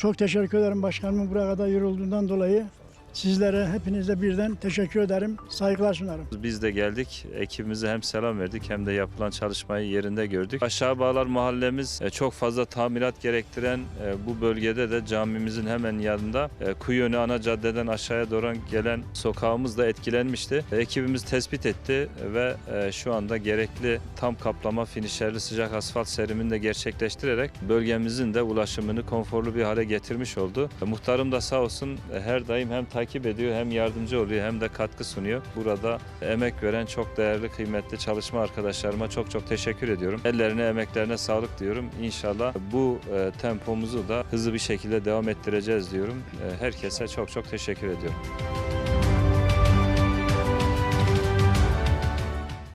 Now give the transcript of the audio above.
Çok teşekkür ederim başkanımın buraya kadar yürüldüğünden dolayı. Sizlere hepinize birden teşekkür ederim. Saygılar sunarım. Biz de geldik, ekibimize hem selam verdik hem de yapılan çalışmayı yerinde gördük. Aşağı Bağlar mahallemiz e, çok fazla tamirat gerektiren e, bu bölgede de camimizin hemen yanında e, Kuyönü ana caddeden aşağıya doğru gelen sokağımız da etkilenmişti. Ekibimiz tespit etti ve şu anda gerekli tam kaplama finişerli sıcak asfalt serimini de gerçekleştirerek bölgemizin de ulaşımını konforlu bir hale getirmiş oldu. Muhtarım da sağ olsun her daim hem takip ediyor hem yardımcı oluyor hem de katkı sunuyor. Burada emek veren çok değerli kıymetli çalışma arkadaşlarıma çok çok teşekkür ediyorum. Ellerine emeklerine sağlık diyorum. İnşallah bu e, tempomuzu da hızlı bir şekilde devam ettireceğiz diyorum. E, herkese çok çok teşekkür ediyorum.